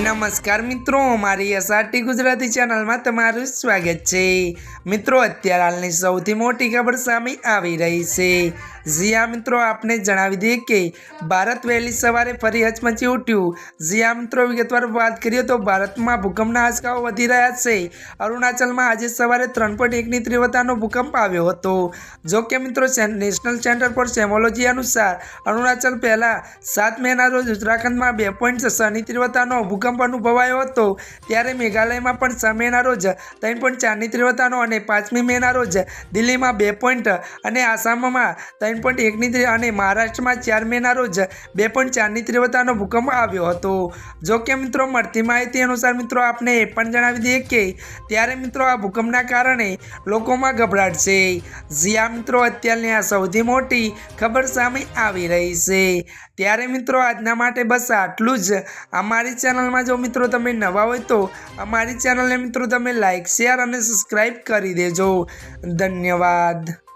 નમસ્કાર મિત્રો મારી એસઆરટી ગુજરાતી ચેનલમાં તમારું સ્વાગત છે. મિત્રો, અત્યારે હાલની સૌથી મોટી ખબર સામે આવી રહી છે. જીયા મિત્રો, આપને જણાવી દઈએ કે ભારત વહેલી સવારે ફરી હચમચી ઉઠ્યું. જીયા મિત્રો, વિગતવાર વાત કરીએ તો ભારતમાં ભૂકંપના આંચકાઓ વધી રહ્યા છે. અરુણાચલમાં આજે સવારે ત્રણ પોઈન્ટ એકની તીવ્રતાનો ભૂકંપ આવ્યો હતો. જો કે, મિત્રો નેશનલ સેન્ટર ફોર સેમોલોજી અનુસાર અરુણાચલ પહેલાં સાત મેના રોજ ઉત્તરાખંડમાં બે પોઈન્ટ છની તીવ્રતાનો ભૂકંપ અનુભવાયો હતો. ત્યારે મેઘાલયમાં પણ છ મેના રોજ, ત્રણ પોઈન્ટ ચારની તીવ્રતાનો અને પાંચમી મેના રોજ દિલ્હીમાં બે પોઈન્ટ અને આસામમાં ત્રણ પોઈન્ટ એકની અને મહારાષ્ટ્રમાં ચાર મેના રોજ બે પોઈન્ટ ચારની તીવ્રતાનો ભૂકંપ આવ્યો હતો. જો કે મિત્રો, મળતી માહિતી અનુસાર મિત્રો, આપને એ પણ જણાવી દઈએ કે ત્યારે મિત્રો, આ ભૂકંપના કારણે લોકોમાં ગભરાટ છે. જ્યાં મિત્રો, અત્યારની આ સૌથી મોટી ખબર સામે આવી રહી છે. ત્યારે મિત્રો, આજના માટે બસ આટલું જ. અમારી ચેનલમાં જો મિત્રો તમે નવા હોય તો અમારી ચેનલને મિત્રો તમે લાઈક શેર અને સબસ્ક્રાઈબ કરી દેજો. ધન્યવાદ.